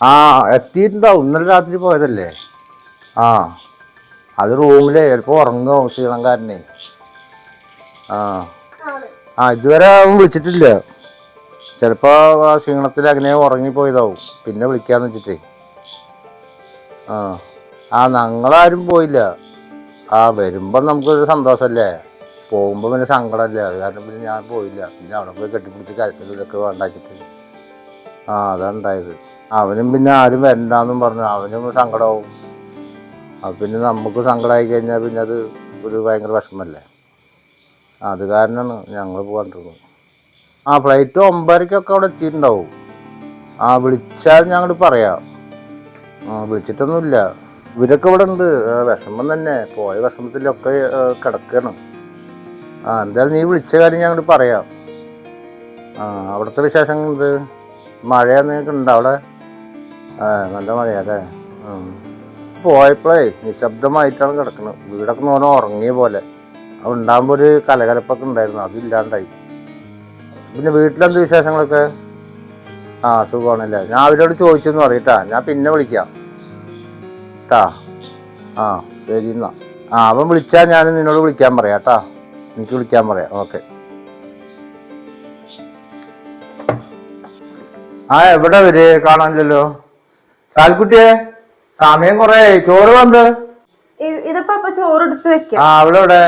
ആ എത്തിയിട്ടുണ്ടാവും ഇന്നലെ രാത്രി പോയതല്ലേ? ആ അത് റൂമിലെ ചിലപ്പോൾ ഉറങ്ങും ശ്രീലങ്കാരനെ ആ. ആ ഇതുവരെ അവൻ വിളിച്ചിട്ടില്ല. ചിലപ്പോൾ ആ ക്ഷീണത്തിൽ അങ്ങനെ ഉറങ്ങിപ്പോയതാവും പിന്നെ വിളിക്കാന്ന് വെച്ചിട്ട്. ആ. ആ ഞങ്ങളാരും പോയില്ല. ആ വരുമ്പം നമുക്കൊരു സന്തോഷമല്ലേ പോകുമ്പോൾ പിന്നെ സങ്കടമല്ലേ അത് കാരണം പിന്നെ ഞാൻ പോയില്ല. പിന്നെ അവിടെ പോയി കെട്ടിപ്പിടിച്ച് കരച്ചിലൊക്കെ വേണ്ട വെച്ചിട്ട് ആ അതാണ് ഉണ്ടായത്. അവനും പിന്നെ ആരും വരണ്ടെന്നും പറഞ്ഞു. അവനും സങ്കടമാവും അപ്പം പിന്നെ നമുക്ക് സങ്കടമായി കഴിഞ്ഞാൽ പിന്നെ അത് ഒരു ഭയങ്കര വിഷമല്ലേ? അത് കാരണമാണ് ഞങ്ങൾ പോകാണ്ടിരുന്നത് ആ ഫ്ലൈറ്റ് ഒമ്പതരയ്ക്കൊക്കെ അവിടെ എത്തിയിട്ടുണ്ടാവും. ആ വിളിച്ചാൽ ഞങ്ങൾ പറയാം. ആ വിളിച്ചിട്ടൊന്നുമില്ല. ഇവരൊക്കെ ഇവിടെ ഉണ്ട്. വിഷമം തന്നെ. പോയ വിഷമത്തിലൊക്കെ കിടക്കണം. ആ എന്തായാലും നീ വിളിച്ച കാര്യം ഞങ്ങൾ പറയാം. ആ അവിടുത്തെ വിശേഷങ്ങൾ എന്ത് മഴ നിങ്ങൾക്ക് ഉണ്ടോ അവിടെ? നല്ല മഴയല്ലേ. പോയപ്പോഴേ നിശബ്ദമായിട്ടാണ് കിടക്കുന്നത് വീടൊക്കെ നോനെ ഉറങ്ങിയ പോലെ. അത് ഉണ്ടാകുമ്പോൾ ഒരു കലകലപ്പൊക്കെ ഉണ്ടായിരുന്നു. അതില്ലാണ്ടായി പിന്നെ വീട്ടിലെന്ത് വിശേഷങ്ങളൊക്കെ? ആ സുഖമാണല്ലേ? ഞാൻ അവരോട് ചോദിച്ചെന്ന് പറയട്ടാ. ഞാൻ പിന്നെ വിളിക്കാം. ട്ടാ. ആ ശരി എന്നാ. ആ അവൻ വിളിച്ചാൽ ഞാൻ നിന്നോട് വിളിക്കാൻ പറയാം കേട്ടാ എനിക്ക് വിളിക്കാൻ പറയാം. ഓക്കെ. ആ എവിടെ വരെ കാണാനില്ലല്ലോ? സാൽക്കുട്ടിയെ സമയം കൊറേ ചോറ് വന്ന്. ഇതിപ്പോ ചോറ് എടുത്ത് വെക്കാം. ആ അവിടെ ഇവിടെ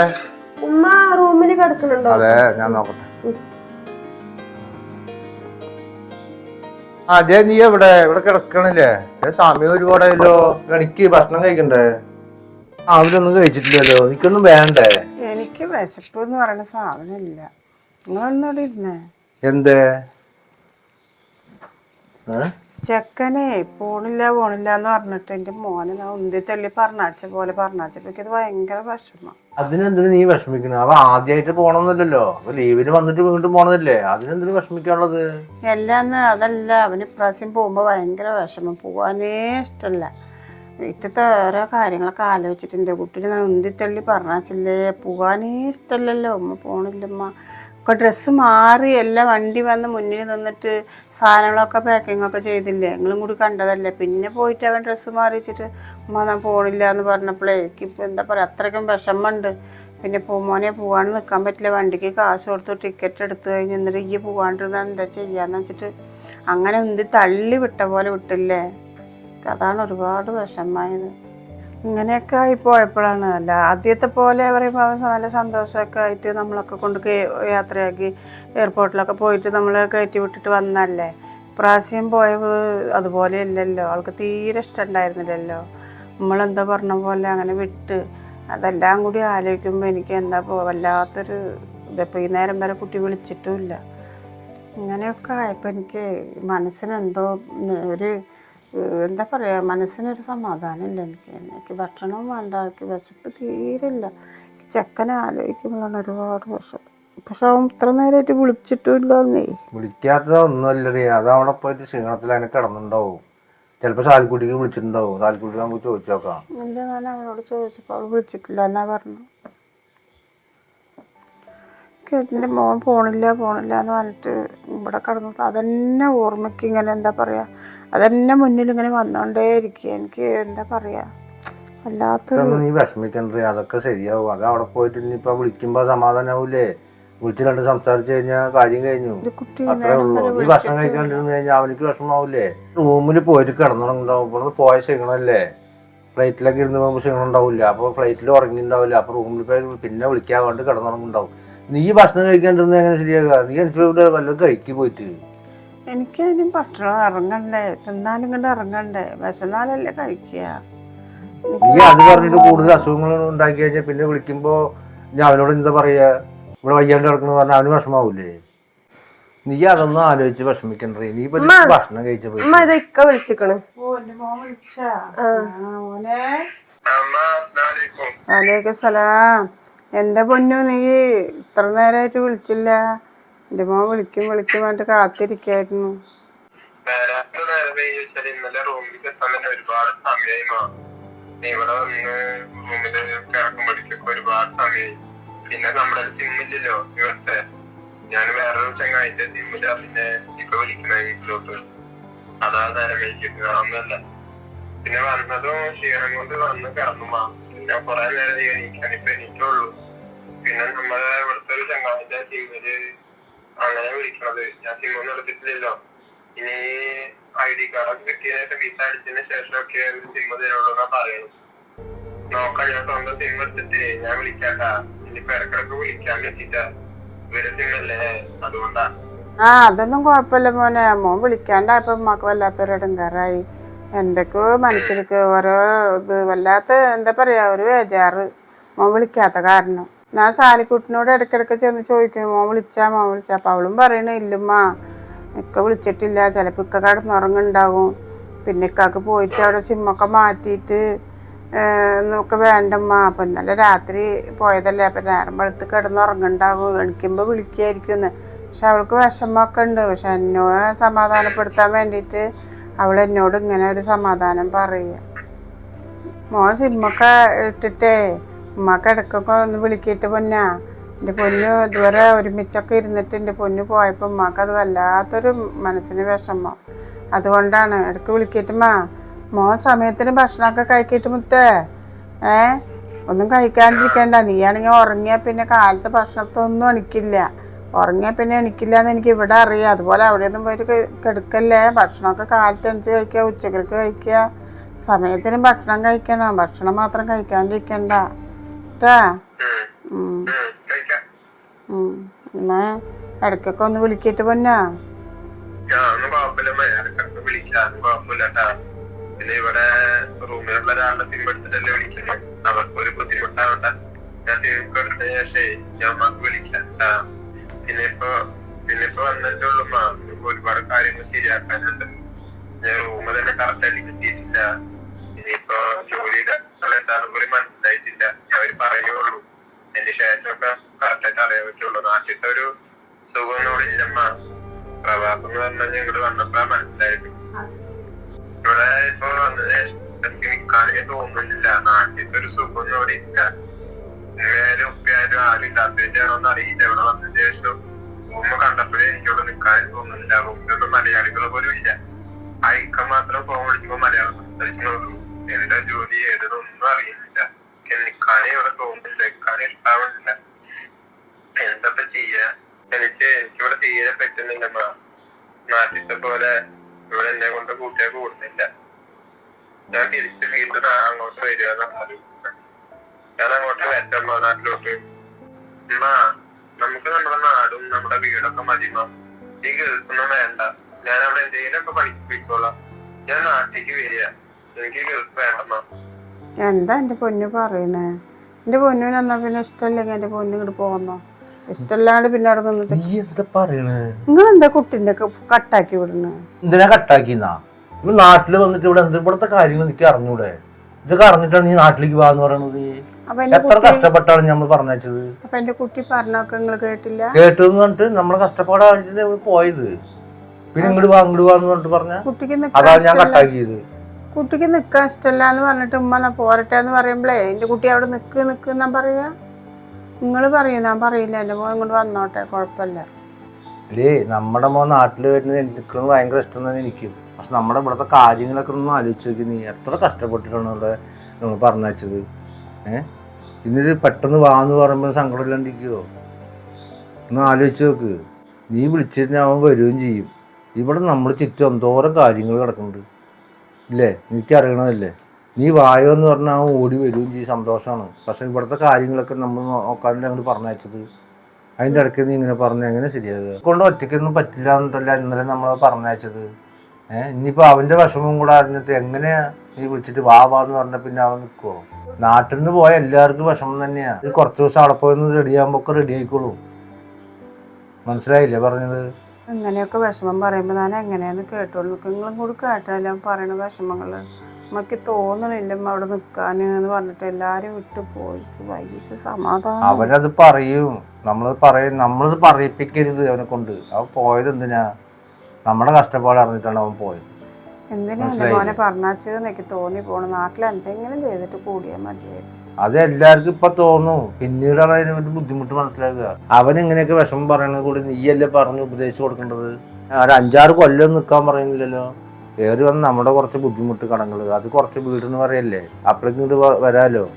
ഉമ്മ റൂമിൽ കിടക്കുന്നുണ്ടോ? അതെ ഞാൻ നോക്കട്ടെ. അതെ നീ എവിടെ? ഇവിടെ കിടക്കണില്ലേ? സമയം ഒരുപാടായല്ലോ. എനിക്ക് ഭക്ഷണം കഴിക്കണ്ടേ? അവരൊന്നും കഴിച്ചിട്ടില്ലല്ലോ. എനിക്കൊന്നും വേണ്ടേ? എനിക്ക് വിശപ്പ് എന്ന് പറയുന്ന സാധനമില്ല. നിങ്ങളൊന്നും ഇരുന്നേ? എന്തേ? ഏ? ചെക്കനെ പോണില്ല പോണില്ല എന്ന് പറഞ്ഞിട്ട് എന്റെ മോനെ ഞാൻ ഉന്തി തള്ളി പറഞ്ഞാച്ച പോലെ പറഞ്ഞാച്ചപ്പോ ഇത് ഭയങ്കര വിഷമം. അതിനെന്തിനു നീ വിഷമിക്കണ? അവ ആദ്യമായിട്ട് പോണമെന്നില്ലല്ലോ ലീവിന് വന്നിട്ട് വീണ്ടും പോണതല്ലേ? അതിനെന്തിനു വിഷമിക്കാനുള്ളത്? എല്ലാന്ന് അതല്ല അവന് ഇപ്രാവശ്യം പോകുമ്പോ ഭയങ്കര വിഷമം. പോവാനേ ഇഷ്ടല്ല. വീട്ടിലത്തെ ഓരോ കാര്യങ്ങളൊക്കെ ആലോചിച്ചിട്ടുണ്ട്. കുട്ടീനെ ഞാൻ ഉന്തി തള്ളി പറഞ്ഞാച്ചില്ലേ? പോവാനേ ഇഷ്ടല്ലല്ലോ. ഉമ്മ പോണില്ലമ്മ. ഒക്കെ ഡ്രസ്സ് മാറി എല്ലാം വണ്ടി വന്ന് മുന്നിൽ നിന്നിട്ട് സാധനങ്ങളൊക്കെ പാക്കിംഗ് ഒക്കെ ചെയ്തില്ലേ? നിങ്ങളും കൂടി കണ്ടതല്ലേ? പിന്നെ പോയിട്ട് അവൻ ഡ്രസ്സ് മാറി വെച്ചിട്ട് ഉമ്മ ഞാൻ പോണില്ല എന്ന് പറഞ്ഞപ്പോഴേ എനിക്കിപ്പോൾ എന്താ പറയുക അത്രയ്ക്കും വിഷമമുണ്ട്. പിന്നെ പൂമോനെ പോവാൻ നിൽക്കാൻ പറ്റില്ല. വണ്ടിക്ക് കാശ് കൊടുത്ത് ടിക്കറ്റ് എടുത്തു കഴിഞ്ഞ് എന്നിട്ട് ഈ പോവാണ്ടിരുന്നാൽ എന്താ ചെയ്യാന്ന് വെച്ചിട്ട് അങ്ങനെ എന്ത് തള്ളി വിട്ട പോലെ വിട്ടില്ലേ? അതാണ് ഒരുപാട് വിഷമമായത്. ഇങ്ങനെയൊക്കെ ആയി പോയപ്പോഴാണ് അല്ല ആദ്യത്തെ പോലെ പറയുമ്പോൾ അവൻ നല്ല സന്തോഷമൊക്കെ ആയിട്ട് നമ്മളൊക്കെ കൊണ്ട് യാത്രയാക്കി എയർപോർട്ടിലൊക്കെ പോയിട്ട് നമ്മൾ കയറ്റി വിട്ടിട്ട് വന്നല്ലേ പ്രാവശ്യം പോയത് അതുപോലെ ഇല്ലല്ലോ. ആൾക്ക് തീരെ ഇഷ്ടമുണ്ടായിരുന്നില്ലല്ലോ. നമ്മളെന്താ പറഞ്ഞ പോലെ അങ്ങനെ വിട്ട് അതെല്ലാം കൂടി ആലോചിക്കുമ്പോൾ എനിക്ക് എന്താ വല്ലാത്തൊരു ഇതിപ്പോൾ ഈ നേരം വരെ കുട്ടി വിളിച്ചിട്ടുമില്ല ഇങ്ങനെയൊക്കെ ആയപ്പോൾ എനിക്ക് മനസ്സിനെന്തോ ഒരു എന്താ പറയുക മനസ്സിനൊരു സമാധാനമില്ല എനിക്ക്. എനിക്ക് ഭക്ഷണവും വേണ്ട എനിക്ക് വിശപ്പ് തീരില്ല ചെക്കനെ ആലോചിക്കുമ്പോഴാണ് ഒരുപാട് വിഷം പക്ഷെ അവൻ ഇത്ര നേരമായിട്ട് വിളിച്ചിട്ടുമില്ലെന്നേ. വിളിക്കാത്തത് ഒന്നുമല്ലടി. അത് അവിടെ പോയിട്ട് ക്ഷീണത്തിൽ അതിനെ കിടന്നുണ്ടാവും. ചിലപ്പോ സാൽക്കുട്ടിക്ക് വിളിച്ചിട്ടുണ്ടാവും. സാൽക്കുട്ടി നമുക്ക് ചോദിച്ചു നോക്കാം ഇല്ല ഞാൻ അവനോട് ചോദിച്ചപ്പോൾ അവൾ വിളിച്ചിട്ടില്ല. എന്നാ പറഞ്ഞു? എന്റെ മോൻ പോണില്ല പോണില്ല എന്ന് പറഞ്ഞിട്ട് ഇവിടെ കിടന്നിട്ട് അതന്നെ ഓർമ്മയ്ക്ക് ഇങ്ങനെ എന്താ പറയുക അതന്നെ മുന്നിൽ ഇങ്ങനെ വന്നോണ്ടേ ഇരിക്കുക എനിക്ക് എന്താ പറയാ? ഇതൊന്നും നീ വിഷമിക്കണ്ടേ അതൊക്കെ ശരിയാവും. അത് അവിടെ പോയിട്ട് ഇനിയിപ്പോ വിളിക്കുമ്പോ സമാധാനാവൂലേ? വിളിച്ച് രണ്ട് സംസാരിച്ചു കഴിഞ്ഞാൽ കാര്യം കഴിഞ്ഞു. അത്രേ ഉള്ളൂ. നീ ഭക്ഷണം കഴിക്കാണ്ടിരുന്ന് കഴിഞ്ഞാൽ അവനിക്ക് വിഷമാവൂലേ റൂമിൽ പോയിട്ട് കിടന്നുണ്ടാവും ഇവിടെ പോയ ക്ഷീണല്ലേ? ഫ്ലൈറ്റിലൊക്കെ ഇരുന്ന് പോകുമ്പോൾ ക്ഷീണം ഉണ്ടാവില്ല അപ്പോൾ ഫ്ലൈറ്റിൽ ഉറങ്ങിണ്ടാവില്ല അപ്പോൾ റൂമിൽ പോയി പിന്നെ വിളിക്കാൻ വേണ്ടി കിടന്നുറങ്ങുണ്ടാവും നീ ഭക്ഷണം കഴിക്കാണ്ടിരുന്ന എങ്ങനെ ശരിയാകുക നീ എനിക്ക് ഇവിടെ വല്ലതും കഴിക്ക് പോയിട്ട്. എനിക്കതിനും ഭക്ഷണം ഇറങ്ങണ്ടേ? തിന്നാലും ഇങ്ങോട്ട് ഇറങ്ങണ്ടേ? വിശന്നാലല്ലേ കഴിക്കുക. നീ അത് പറഞ്ഞിട്ട് കൂടുതൽ അസുഖങ്ങൾ ഉണ്ടാക്കി കഴിഞ്ഞാൽ പിന്നെ വിളിക്കുമ്പോ ഞാൻ അവനോട് എന്താ പറയാ? ഇവിടെ വയ്യാണ്ട് കിടക്കണെന്ന് പറഞ്ഞാൽ അവന് വിഷമാവൂലേ? നീ അതൊന്നും ആലോചിച്ച് വിഷമിക്കണ്ടേ. നീ ഇപ്പൊ ഭക്ഷണം കഴിച്ചപ്പോ വിളിച്ചിക്കണ്. വലൈക്കും സലാം എന്താ പൊന്നു നീ ഇത്ര നേരമായിട്ട് വിളിച്ചില്ല? എന്റെ മോൻ വിളിക്കും വിളിക്കും പറഞ്ഞിട്ട് കാത്തിരിക്കായിരുന്നു. പിന്നെ നമ്മുടെ ഇവിടുത്തെ ചങ്ങായിന്റെ പിന്നെ വന്നതും ക്ഷീണം കൊണ്ട് വന്ന് കിടന്നു പിന്നെ കൊറേ നേരം എണീക്കാൻ ഇപ്പൊ എനിക്കുള്ളൂ പിന്നെ നമ്മളെ ഇവിടുത്തെ ഒരു ചങ്ങാതിന്റെ സിമ്മിൽ അങ്ങനെ വിളിക്കണത്. ഞാൻ സിമ്മൊന്നും എടുത്തിട്ടില്ലല്ലോ. ഇനി ഐ ഡി കാർഡൊക്കെ കിട്ടിയതിനു ശേഷം വിസ അടിച്ചതിന് ശേഷമൊക്കെ സിമ്മ് തരുള്ളൂ എന്നാ പറയുന്നു നോക്കാം ഞാൻ സ്വന്തം സിം എടുത്തിട്ട്. ഞാൻ വിളിക്കാട്ടാ. ഇനിയിപ്പോ ഇടക്കിടക്ക് വിളിക്കാൻ പറ്റിട്ടാ ഇവർ സിമ്മല്ലേ അതുകൊണ്ടാ. ആ അതൊന്നും കുഴപ്പമില്ല മോനെ. മോൻ വിളിക്കാണ്ടായപ്പോ ഉമ്മക്ക് വല്ലാത്തൊരു ഇടങ്കാറായി എന്തൊക്കെയോ മനസ്സിലേക്ക് ഓരോ ഇത്. വല്ലാത്ത എന്താ പറയാ ഒരു ബേജാറ്. മോൻ വിളിക്കാത്ത കാരണം. ഞാൻ സാലിക്കുട്ടിനോട് ഇടയ്ക്കിടയ്ക്ക് ചെന്ന് ചോദിക്കും മോൻ വിളിച്ചാ മോൻ വിളിച്ചാ? അപ്പൊ അവളും പറയണ ഇല്ലുമ്മ ഇക്ക വിളിച്ചിട്ടില്ല ചിലപ്പോ ഇക്ക കിടന്നുറങ്ങുണ്ടാവും. പിന്നെ ഇക്കാക്ക് പോയിട്ട് അവിടെ സിമ്മൊക്കെ മാറ്റിയിട്ട് നമുക്ക് വേണ്ടമ്മ. അപ്പൊ ഇന്നലെ രാത്രി പോയതല്ലേ അപ്പൊ നേരം വെളുത്ത് കിടന്നുറങ്ങുണ്ടാവും. എണിക്കുമ്പോ വിളിക്കായിരിക്കും പക്ഷെ അവൾക്ക് വിഷമമൊക്കെ ഉണ്ട്. പക്ഷെ എന്നോ സമാധാനപ്പെടുത്താൻ വേണ്ടിയിട്ട് അവൾ എന്നോട് ഇങ്ങനെ ഒരു സമാധാനം പറയുക. മോൻ സിമ്മൊക്കെ ഇട്ടിട്ടേ ഉമ്മക്ക് ഇടയ്ക്കൊക്കെ ഒന്ന് വിളിക്കിട്ട് പൊന്നാ. എന്റെ പൊന്നു ഇതുവരെ ഒരുമിച്ചൊക്കെ ഇരുന്നിട്ട് എന്റെ പൊന്നു പോയപ്പോൾ ഉമ്മക്ക് അത് വല്ലാത്തൊരു മനസ്സിന് വിഷമം. അതുകൊണ്ടാണ് ഇടയ്ക്ക് വിളിക്കിട്ടുമ്മാ മോൻ സമയത്തിന് ഭക്ഷണമൊക്കെ കഴിക്കിട്ട് മുത്തേ. ഏ? ഒന്നും കഴിക്കാണ്ടിരിക്കണ്ട. നീയാണെങ്കിൽ ഉറങ്ങിയാൽ പിന്നെ കാലത്ത് ഭക്ഷണത്തൊന്നും എണിക്കില്ല. ഉറങ്ങിയാൽ പിന്നെ എണിക്കില്ല എന്ന് എനിക്ക് ഇവിടെ അറിയാം. അതുപോലെ അവിടെയൊന്നും പോയിട്ട് കെടുക്കല്ലേ. ഭക്ഷണമൊക്കെ കാലത്ത് എണിച്ച് കഴിക്കുക ഉച്ചക്കൾക്ക് കഴിക്കുക സമയത്തിന് ഭക്ഷണം കഴിക്കണം. ഭക്ഷണം മാത്രം കഴിക്കാണ്ടിരിക്കണ്ട. കേട്ടാ? എന്നാ ഇടയ്ക്കൊക്കെ ഒന്ന് വിളിക്കട്ട് പൊന്നാ? പിന്നെ ഇവിടെ റൂമിലുള്ള ഒരാളുടെ സിം എടുത്തിട്ടല്ലേ വിളിക്കുന്നത് അവർക്ക് ഒരു ബുദ്ധിമുട്ടാവണ്ട. ഞാൻ സിം എടുത്ത ശേഷേ ഞാൻ അമ്മയ്ക്ക് വിളിക്കാം. പിന്നെ ഇപ്പൊ പിന്നെ ഇപ്പൊ വന്നിട്ടേ ഉള്ളൂ. മാ ഇനിയിപ്പോ ഒരുപാട് കാര്യങ്ങൾ ശരിയാക്കാനുണ്ട്. ഞാൻ റൂമ് തന്നെ കറക്റ്റ് ആയിട്ട് കിട്ടിയിട്ടില്ല ഇനിയിപ്പോ ജോലിയുടെ എന്താണെന്ന് കൂടി മനസ്സിലായിട്ടില്ല. അവർ പറയുള്ളൂ. എന്റെ ശേഷമൊക്കെ കറക്റ്റായിട്ട് അറിയാൻ പറ്റുള്ളൂ. നാട്ടിലത്തെ ഒരു സുഖമൊന്നും ഇവിടെ ഇല്ലമ്മ പ്രവാസം എന്ന് പറഞ്ഞാൽ ഞങ്ങൾ വന്നപ്പോഴാ മനസ്സിലായത്. ഇവിടെ ഇപ്പൊ വന്നതിന് എനിക്ക് നിക്കാനേ തോന്നുന്നില്ല. നാട്ടിലത്തെ ഒരു സുഖം ഇവിടെ ഇല്ല. നേരെ ഉപ്പയായാലും ആരും ഇല്ലാത്തതിന്റെയാണോന്ന് അറിയില്ല. ഇവിടെ വന്നതിന് ശേഷം ഉമ്മ കണ്ടപ്പോഴേ എനിക്കിവിടെ നിക്കാനേ തോന്നുന്നില്ല. ഉമ്മയൊന്നും മലയാളികൾ പോലും ഇല്ല. അയക്കാൻ മാത്രം ഫോൺ വിളിക്കുമ്പോ മലയാളം സംസാരിക്കുന്നുള്ളൂ എന്താ ജോലി ഏതൊന്നും അറിയുന്നില്ല നിൽക്കാനേ ഇവിടെ തോന്നുന്നില്ല. നിൽക്കാനേ ഇഷ്ടാവുന്നില്ല. എന്താ ചെയ്യാ? എനിക്ക് എനിക്കിവിടെ തീരെ പറ്റുന്നില്ല മാ. നാട്ടിലത്തെ പോലെ ഇവിടെ എന്നെ കൊണ്ട് കൂട്ടിയെ കൂടുന്നില്ല. ഞാൻ തിരിച്ച് വീണ്ടും അങ്ങോട്ട് വരിക എന്നാണ് ഞാൻ അങ്ങോട്ട് വരണ്ടമ്മ നാട്ടിലോട്ട്. ഉമ്മ നമുക്ക് നമ്മുടെ നാടും നമ്മുടെ വീടൊക്കെ മതിമ ഈ ഗൾഫൊന്നും വേണ്ട. ഞാൻ അവിടെ എന്തെങ്കിലുമൊക്കെ പഠിപ്പിച്ചോളാം. ഞാൻ നാട്ടിലേക്ക് വരിക. എന്താ എന്റെ പൊന്നു പറയണേ? എന്റെ പൊന്നുവിന് എന്നാ പിന്നെ ഇഷ്ടമല്ലെങ്കിൽ എന്റെ പൊന്നു ഇങ്ങോട്ട് പോകുന്നോ ഇഷ്ടമില്ലാണ്ട് പിന്നെ അവിടെ നിന്നിട്ട് നീ എന്താ പറയണേ? നിങ്ങൾ എന്താ കുട്ടിന്റെ കട്ടാക്കി വിടണേ എന്തിനാ കട്ടാക്കിന്നാ? ഇപ്പൊ നാട്ടിൽ വന്നിട്ട് ഇവിടെ എന്ത് ഇവിടുത്തെ കാര്യങ്ങൾ എനിക്ക് അറിഞ്ഞൂടെ? ഇതൊക്കെ അറിഞ്ഞിട്ടാണ് നീ നാട്ടിലേക്ക് വാന്ന് പറയണത്. എത്ര കഷ്ടപ്പെട്ടാണ് നമ്മൾ പറഞ്ഞത് അപ്പൊ എന്റെ കുട്ടി പറഞ്ഞൊക്കെ നിങ്ങൾ കേട്ടില്ല? കേട്ടെന്ന് പറഞ്ഞിട്ട് നമ്മളെ കഷ്ടപ്പാടാണ് പോയത്. പിന്നെ ഇങ്ങോട്ട് വാ ഇങ്ങോട്ട് വാന്ന് പറഞ്ഞിട്ട് പറഞ്ഞ? അതാണ് ഞാൻ കട്ടാക്കിയത്. കുട്ടിക്ക് നിൽക്കാൻ ഇഷ്ടമല്ല എന്ന് പറഞ്ഞിട്ട് ഉമ്മ എന്നാ പോരട്ടെ എന്ന് പറയുമ്പോഴേ എന്റെ കുട്ടി അവിടെ നിൽക്ക് നിൽക്ക് എന്നാ പറയാ? നിങ്ങൾ പറയും ഞാൻ പറയില്ല എന്റെ മോൻ ഇങ്ങോട്ട് വന്നോട്ടെ കുഴപ്പമില്ല. അല്ലേ നമ്മുടെ മോൻ നാട്ടിൽ വരുന്നത് എനിക്ക് ഭയങ്കര ഇഷ്ടം തന്നെ എനിക്ക്. പക്ഷെ നമ്മുടെ ഇവിടുത്തെ കാര്യങ്ങളൊക്കെ ഒന്ന് ആലോചിച്ച് നോക്കി നീ എത്ര കഷ്ടപ്പെട്ടിട്ടാണ് ഇവിടെ നമ്മൾ പറഞ്ഞയച്ചത് ഏഹ് ഇന്നിട്ട് പെട്ടെന്ന് വാന്ന് പറയുമ്പോൾ സങ്കടം ഇല്ലാണ്ടിരിക്കുവോ? ഒന്ന് ആലോചിച്ച് നോക്ക്. നീ വിളിച്ചിട്ട് അവൻ വരികയും ചെയ്യും. ഇവിടെ നമ്മൾ ചുറ്റും എന്തോരം കാര്യങ്ങൾ കിടക്കുന്നുണ്ട്. ഇല്ലേ? എനിക്ക് അറിയണതല്ലേ നീ വായോ എന്ന് പറഞ്ഞാൽ ഓടി വരും ചെയ്യും. സന്തോഷമാണ് പക്ഷെ ഇവിടുത്തെ കാര്യങ്ങളൊക്കെ നമ്മൾ നോക്കാനല്ലേ അങ്ങോട്ട് പറഞ്ഞയച്ചത്. അതിന്റെ ഇടയ്ക്ക് നീ ഇങ്ങനെ പറഞ്ഞ എങ്ങനെ ശരിയാകുക കൊണ്ട് ഒറ്റയ്ക്കൊന്നും പറ്റില്ല എന്നിട്ടല്ല ഇന്നലെ നമ്മൾ പറഞ്ഞയച്ചത്. ഏഹ് ഇനിയിപ്പോൾ അവന്റെ വിഷമം കൂടെ അറിഞ്ഞിട്ട് എങ്ങനെയാ നീ വിളിച്ചിട്ട് വാ വാ എന്ന് പറഞ്ഞ പിന്നെ അവൻ നിൽക്കുമോ നാട്ടിൽ നിന്ന് പോയ എല്ലാവർക്കും വിഷമം തന്നെയാണ് ഇത് കുറച്ച് ദിവസം അവിടെ പോയി റെഡി ആകുമ്പോൾ ഒക്കെ റെഡി ആയിക്കോളും. മനസ്സിലായില്ലേ പറഞ്ഞത്? അങ്ങനെയൊക്കെ വിഷമം പറയുമ്പോൾ ഞാൻ എങ്ങനെയാന്ന് കേട്ടോളൂ. നിങ്ങളും കൂടി കേട്ടാലും പറയണ വിഷമങ്ങൾ നമുക്ക് തോന്നണില്ല അവിടെ നിൽക്കാൻ എന്ന് പറഞ്ഞിട്ട് എല്ലാരും വിട്ടു പോയി. വൈകിട്ട് സമാധാനം. അവരത് പറയും. നമ്മളത് പറയും നമ്മളത് പറയിപ്പിക്കരുത് അവനെ കൊണ്ട്. അവൻ പോയത് എന്തിനാ? നമ്മുടെ കഷ്ടപ്പാട് അറിഞ്ഞിട്ടാണ് അവൻ പോയത്. എന്തിനാ മോനെ പറഞ്ഞാച്ചത് എനിക്ക് തോന്നി പോണു. നാട്ടിൽ എന്തെങ്കിലും ചെയ്തിട്ട് കൂടിയാൽ മതിയായിരുന്നു. അത് എല്ലാവർക്കും ഇപ്പൊ തോന്നും. പിന്നീടാണ് അതിന് ഒരു ബുദ്ധിമുട്ട് മനസ്സിലാക്കുക. അവൻ ഇങ്ങനെയൊക്കെ വിഷമം പറയണത് കൂടി നീയല്ലേ പറഞ്ഞു ഉപദേശിച്ചു കൊടുക്കേണ്ടത്? ഒരു അഞ്ചാറ് കൊല്ലം നിൽക്കാൻ പറയുന്നില്ലല്ലോ. കയറി വന്ന് നമ്മുടെ കുറച്ച് ബുദ്ധിമുട്ട് കടങ്ങൾ അത് കുറച്ച് വീടെന്ന് പറയല്ലേ? അപ്പോഴേക്കും വ- വരാലോ?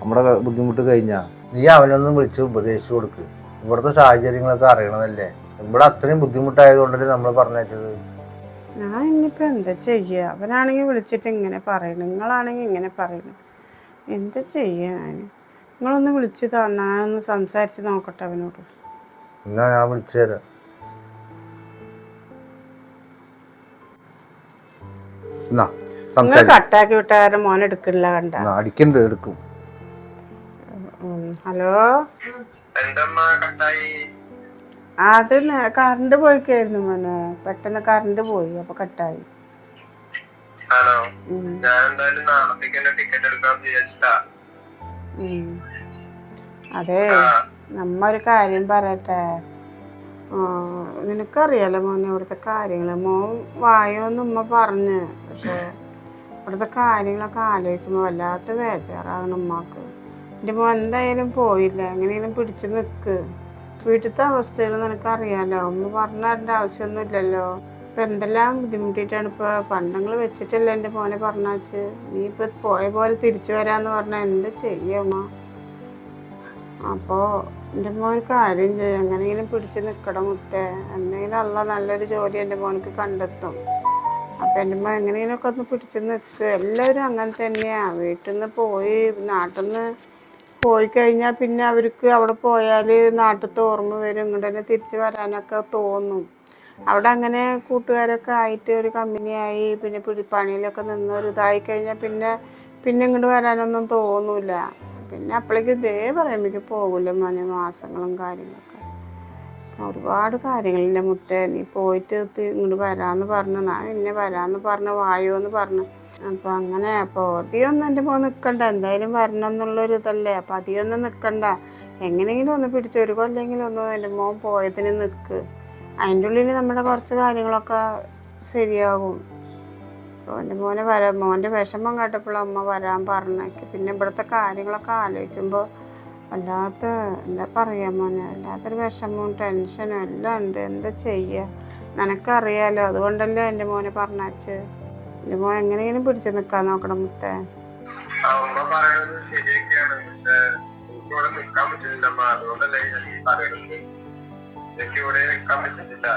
നമ്മുടെ ബുദ്ധിമുട്ട് കഴിഞ്ഞാൽ നീ അവനൊന്നും വിളിച്ച് ഉപദേശിച്ചു കൊടുക്ക്. ഇവിടുത്തെ സാഹചര്യങ്ങളൊക്കെ അറിയണതല്ലേ? ഇവിടെ അത്രയും ബുദ്ധിമുട്ടായതുകൊണ്ടല്ലേ നമ്മൾ പറഞ്ഞത് ഞാൻ ഇനിയിപ്പോ എന്താ ചെയ്യുക അവനാണെങ്കിൽ വിളിച്ചിട്ട് ഇങ്ങനെ പറയണം നിങ്ങളാണെങ്കിൽ ഇങ്ങനെ പറയണം എന്താ ചെയ്യാൻ നിങ്ങളൊന്ന് വിളിച്ചു തന്നാ ഒന്ന് സംസാരിച്ച് നോക്കട്ടെ അവനോട്. എന്നാ ഞാൻ വിളിച്ചു തരാം. എന്നാ നിങ്ങൾ സംസാരിക്കാം. കട്ടാക്കി വിട്ടാരും മോൻ എടുക്കില്ല കണ്ട. അടിക്കണ്ട എടുക്കും. ഹലോ? എന്തമ്മ കട്ടായി? അത് കറണ്ട് പോയിക്കായിരുന്നു മോനെ. പെട്ടെന്ന് കറണ്ട് പോയി അപ്പൊ കട്ടായി. ആണോ ഞാൻ എന്തായാലും നാളത്തേക്ക് തന്നെ ടിക്കറ്റ് എടുക്കാൻ വിചാരിച്ചിട്ടാ. അതെ നമ്മൊരു നമ്മ ഒരു കാര്യം പറയട്ടെ. നിനക്കറിയാലോ മോനെ ഇവിടുത്തെ കാര്യങ്ങൾ. മോൻ വായോന്ന് ഉമ്മ പറഞ്ഞ്. പക്ഷെ ഇവിടുത്തെ കാര്യങ്ങളൊക്കെ ആലോചിക്കുമ്പോൾ വല്ലാത്ത ബേജാറാകണം ഉമ്മക്ക്. എന്റെ മോൻ എന്തായാലും പോയില്ല. എങ്ങനെയും പിടിച്ചു നിക്ക്. വീട്ടിലത്തെ അവസ്ഥകൾ നിനക്കറിയാലോ. ഉമ്മ പറഞ്ഞു തരേണ്ട ആവശ്യമൊന്നുമില്ലല്ലോ. ഇപ്പൊ എന്തെല്ലാം ബുദ്ധിമുട്ടിയിട്ടാണ്? ഇപ്പൊ പണ്ടങ്ങൾ വെച്ചിട്ടല്ല എന്റെ മോനെ പറഞ്ഞാച്ച് നീ ഇപ്പൊ പോയ പോലെ തിരിച്ചു വരാന്ന് പറഞ്ഞാൽ എന്ത് ചെയ്യമ്മ അപ്പോ എന്റെ മോൻ കാര്യം ചെയ്യും. എങ്ങനെയെങ്കിലും പിടിച്ചു നിൽക്കണം മുത്തേ. എന്തെങ്കിലും അല്ല നല്ലൊരു ജോലി എന്റെ മോനക്ക് കണ്ടെത്തും. അപ്പൊ എന്റെ മോൻ എങ്ങനെയെങ്കിലുമൊക്കെ ഒന്ന് പിടിച്ചു നിൽക്കുക എല്ലാവരും അങ്ങനെ തന്നെയാണ് വീട്ടിൽ നിന്ന് പോയി നാട്ടിൽ നിന്ന് പോയി കഴിഞ്ഞാൽ പിന്നെ അവർക്ക് അവിടെ പോയാൽ നാട്ടിലത്തെ ഓർമ്മ വരും. ഇങ്ങോട്ട് തന്നെ തിരിച്ചു വരാനൊക്കെ തോന്നും. അവിടെ അങ്ങനെ കൂട്ടുകാരൊക്കെ ആയിട്ട് ഒരു കമ്പനിയായി പിന്നെ പിടിപ്പണിയിലൊക്കെ നിന്ന് ഒരു ഇതായി കഴിഞ്ഞാൽ പിന്നെ പിന്നെ ഇങ്ങോട്ട് വരാനൊന്നും തോന്നൂല. പിന്നെ അപ്പോഴേക്ക് ഇതേ പറയുമ്പോഴേക്ക് പോകില്ല മോനെ മാസങ്ങളും കാര്യങ്ങളൊക്കെ. ഒരുപാട് കാര്യങ്ങളില്ല മുട്ട നീ പോയിട്ട് ഇങ്ങോട്ട് വരാന്ന് പറഞ്ഞു ഞാൻ എന്നെ വരാന്ന് പറഞ്ഞു വായോ എന്ന് പറഞ്ഞു. അപ്പൊ അങ്ങനെ അപ്പൊ അധികമൊന്നും എന്റെ മോൻ നിൽക്കണ്ട എന്തായാലും വരണം എന്നുള്ളൊരു ഇതല്ലേ അപ്പൊ അധികമൊന്നും നിൽക്കണ്ട എങ്ങനെയെങ്കിലും ഒന്ന് പിടിച്ച് ഒരു കൊല്ലെങ്കിലും ഒന്ന് എന്റെ മോൻ പോയതിന് നിൽക്ക് അതിന്റെ ഉള്ളിൽ നമ്മുടെ കുറച്ച് കാര്യങ്ങളൊക്കെ ശരിയാകും. എന്റെ മോനെ വരാ മോന്റെ വിഷമം കേട്ടപ്പോൾ അമ്മ വരാൻ പറഞ്ഞേക്ക് പിന്നെ ഇവിടുത്തെ കാര്യങ്ങളൊക്കെ ആലോചിക്കുമ്പോൾ വല്ലാത്ത എന്താ പറയുക മോനെ വല്ലാത്തൊരു വിഷമവും ടെൻഷനും എല്ലാം ഉണ്ട്. എന്താ ചെയ്യുക നിനക്കറിയാലോ അതുകൊണ്ടല്ലേ എന്റെ മോനെ പറഞ്ഞാച്ച് എന്റെ മോൻ എങ്ങനെയെങ്കിലും പിടിച്ചു നിൽക്കാൻ നോക്കണം മുത്തേ. അമ്മ ശരിയൊക്കെയാണ്. പക്ഷെ എനിക്കിവിടെ നിൽക്കാൻ പറ്റുന്നില്ലമ്മ അതുകൊണ്ടല്ലേ ഞാൻ പറയുന്നത്. എനിക്ക് ഇവിടെ നിൽക്കാൻ പറ്റുന്നില്ല.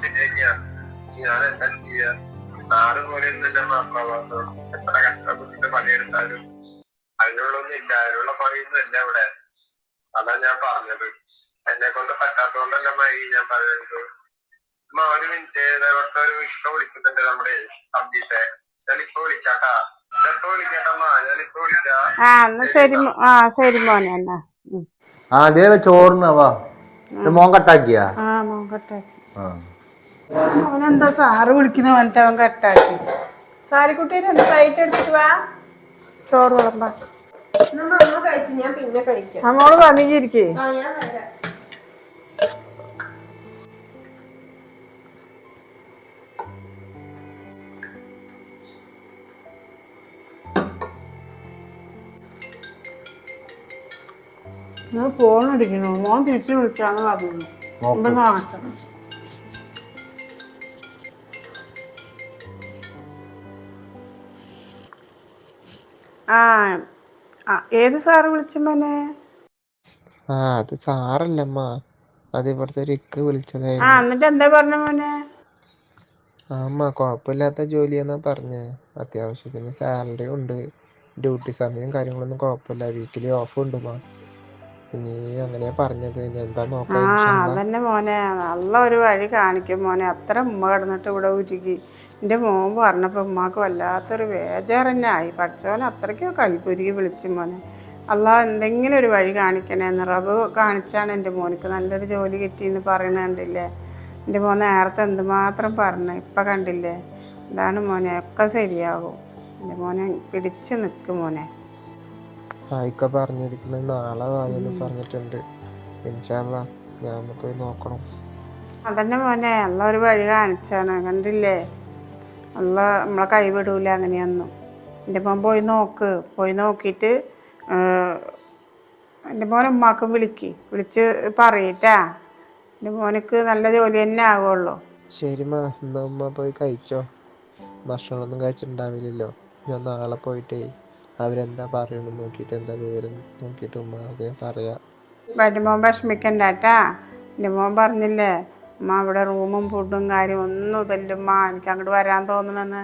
ശരിയൊക്കെയാണ് ഞാൻ എന്താ ചെയ്യാ? നാട് പോലെ എത്ര കഷ്ടപ്പെട്ടിട്ട് പണിയെടുത്താലും. അതിനുള്ളൊന്നും ഇല്ല. അതിനുള്ള പണിയൊന്നും ഇവിടെ. അതാ ഞാൻ പറഞ്ഞത്. എന്നെ കൊണ്ട് പറ്റാത്തതുകൊണ്ടല്ല മൈ ഞാൻ പറയുന്നത്. ഒരു മിനിറ്റ്. ഒരു ഇഷ്ടം വിളിക്കുന്നുണ്ട് നമ്മുടെ സംജീത്തെ ഞാൻ ഇപ്പൊ വിളിക്കാട്ടാ വിളിക്കാട്ടമ്മ. ഞാനിപ്പോ വിളിക്കാം. ആ ശരി ആ ശരി മോനെ എന്നാ. ഉം. ആ അതേ ചോറിന് വാ. മോൻ കട്ടാക്കിയാ? ആ മോൻ കട്ടാക്കി. ആ. അവനെന്താ സാറ് വിളിക്കുന്ന പറഞ്ഞിട്ട് അവൻ കട്ടാക്കി. സാരിക്കുട്ടീനെ ഒന്ന് പ്ലേറ്റ് എടുത്തിട്ട് വാ. ചോറ് വിളമ്പാ. എന്നാ മമ്മ ഫോൺ അടിക്കണു മോൻ തിരിച്ചു വിളിച്ചാന്ന് പറഞ്ഞു ആ ഏത് സാറ് വിളിച്ച മോനെ? ആ അത് സാറല്ലമ്മ അത് ഇവിടുത്തെ ഒരു ഇക്ക ആ വിളിച്ചതായിരുന്നു എന്നിട്ട് എന്താ പറഞ്ഞ മോനെ? ആ അമ്മ കുഴപ്പമില്ലാത്ത ജോലിയെന്നാ പറഞ്ഞ. അത്യാവശ്യത്തിന് സാലറി ഉണ്ട്. ഡ്യൂട്ടി സമയം കാര്യങ്ങളൊന്നും കുഴപ്പമില്ല. വീക്കിലി ഓഫ് ഉണ്ട് മാ പിന്നെ അങ്ങനെയാ പറഞ്ഞത്. എന്താ നോക്കാം? ആ അതന്നെ മോനെ. നല്ല ഒരു വഴി കാണിക്കും മോനെ. അത്ര ഉമ്മ കിടന്നിട്ട് ഇവിടെ ഉരുകി. എന്റെ മോൻ പറഞ്ഞപ്പോൾ ഉമ്മാക്ക് വല്ലാത്തൊരു ബേജാറ് തന്നെ ആയി പഠിച്ചവൻ അത്രയ്ക്കോ കൽപ്പുരുകി വിളിച്ചു മോനെ. അല്ല എന്തെങ്കിലും ഒരു വഴി കാണിക്കണേ എന്ന് റബ്ബ് കാണിച്ചാണ് എന്റെ മോനിക്ക് നല്ലൊരു ജോലി കിട്ടിയെന്ന് പറയണ കണ്ടില്ലേ? എന്റെ മോൻ നേരത്തെ എന്തുമാത്രം പറഞ്ഞു ഇപ്പം കണ്ടില്ലേ? അതാണ് മോനെ ഒക്കെ ശരിയാകും. എന്റെ മോനെ പിടിച്ച് നിൽക്കും മോനെ. ആ ഇക്ക പറഞ്ഞിരിക്കുന്നത് നാളെ വായെന്ന് പറഞ്ഞിട്ടുണ്ട്. ഇൻഷാല്ല ഞാൻ ഒന്ന് പോയി നോക്കണം. അതന്നെ മോനെ അല്ല ഒരു വഴി കാണിച്ചാണ്. കണ്ടില്ലേ? അല്ല നമ്മളെ കൈവിടൂല അങ്ങനെയൊന്നും. എന്റെ മോൻ പോയി നോക്ക്. പോയി നോക്കിയിട്ട് എന്റെ മോൻ ഉമ്മാക്ക് വിളിക്ക്. വിളിച്ച് പറയിട്ടാ. എന്റെ മോനക്ക് നല്ല ജോലി തന്നെ ആകുള്ളൂ ശരിമാ എന്നാ ഉമ്മ പോയി കഴിച്ചോ. ഭക്ഷണമൊന്നും കഴിച്ചിട്ടുണ്ടാവില്ലല്ലോ. ഞാൻ നാളെ പോയിട്ടേ. അവരെന്താ പറയണെന്ന് നോക്കിയിട്ട് എന്താ വിവരം നോക്കിയിട്ട് ഉമ്മ പറയാ. വരുമ്പോൾ വിഷമിക്കണ്ട കേട്ടാ എന്റെ മോൻ പറഞ്ഞില്ലേ അമ്മ അവിടെ റൂമും ഫുഡും കാര്യം ഒന്നും ഇതല്ലുമ്മ എനിക്ക് അങ്ങോട്ട് വരാൻ തോന്നണമെന്ന്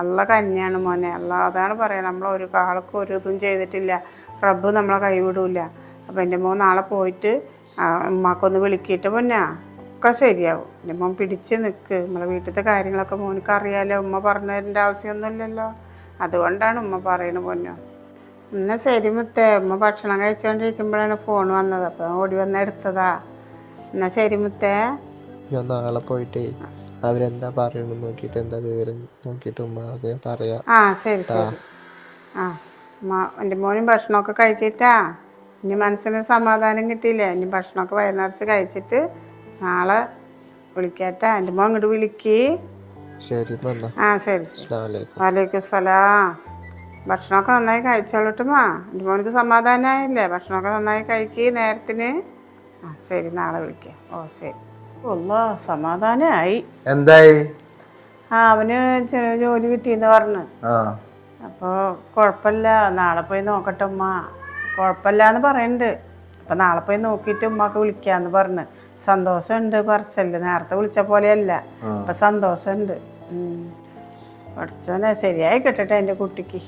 അല്ല കന്യാണ് മോനെ. അല്ല അതാണ് നമ്മൾ ഒരു കാളക്കും ഒരു ഇതും ചെയ്തിട്ടില്ല. റബ്ബ് നമ്മളെ കൈവിടൂല അപ്പം എന്റെ മോൻ നാളെ പോയിട്ട് ഉമ്മാക്കൊന്ന് വിളിക്കിയിട്ട് മുന്നാ. ഒക്കെ ശരിയാവും. എന്റെ മോൻ പിടിച്ച് നിൽക്ക് നമ്മളെ വീട്ടിലത്തെ കാര്യങ്ങളൊക്കെ മോനക്ക് അറിയാലോ ഉമ്മ പറഞ്ഞു തരേണ്ട ആവശ്യമൊന്നുമില്ലല്ലോ. അതുകൊണ്ടാണ് ഉമ്മ പറയണ പൊന്നോ. എന്നാ ശരി മുത്തേ ഉമ്മ ഭക്ഷണം കഴിച്ചുകൊണ്ടിരിക്കുമ്പോഴാണ് ഫോൺ വന്നത്. അപ്പം ഓടി വന്ന് എടുത്തതാ. എന്നാ ശരി മുത്തേ. ഞാൻ നാളെ പോയിട്ടേ അവരെന്താ പറയണെന്ന് നോക്കിയിട്ട് എന്താ വിവരം നോക്കിയിട്ട് ഉമ്മ അതേ പറയാ. ആ ശരി ശരി. ആ എന്റെ മോനും ഭക്ഷണമൊക്കെ കഴിക്കട്ടാ. ഇനി മനസ്സിന് സമാധാനം കിട്ടിയില്ലേ? ഇനി ഭക്ഷണമൊക്കെ വയറിനടച്ച് കഴിച്ചിട്ട് നാളെ വിളിക്കാട്ടാ. എന്റെ മോൻ ഇങ്ങോട്ട് വിളിക്ക്. ശരി ആ ശരി വലൈക്കും സലാം ഭക്ഷണമൊക്കെ നന്നായി കഴിച്ചോളട്ടുമാ എന്റെ മോനക്ക് സമാധാനമായില്ലേ ഭക്ഷണമൊക്കെ നന്നായി കഴിക്ക് നേരത്തിന്. ആ ശരി നാളെ വിളിക്കാം. ഓ ശരി. ഒല്ല സമാധാനമായി എന്തായി? ആ അവന് ചെറിയ ജോലി കിട്ടിയെന്ന് പറഞ്ഞു. ആ. അപ്പോൾ കുഴപ്പമില്ല നാളെ പോയി നോക്കട്ടെ ഉമ്മ. കുഴപ്പമില്ല എന്ന് പറയുന്നുണ്ട് അപ്പം നാളെ പോയി നോക്കിയിട്ട് ഉമ്മക്ക് വിളിക്കാന്ന് പറഞ്ഞു. സന്തോഷമുണ്ട് പറച്ചല്ല. നേരത്തെ വിളിച്ച പോലെയല്ല. അപ്പം സന്തോഷമുണ്ട്. പഠിച്ചോനെ ശരിയായി കിട്ടട്ടെ എന്റെ കുട്ടിക്ക്.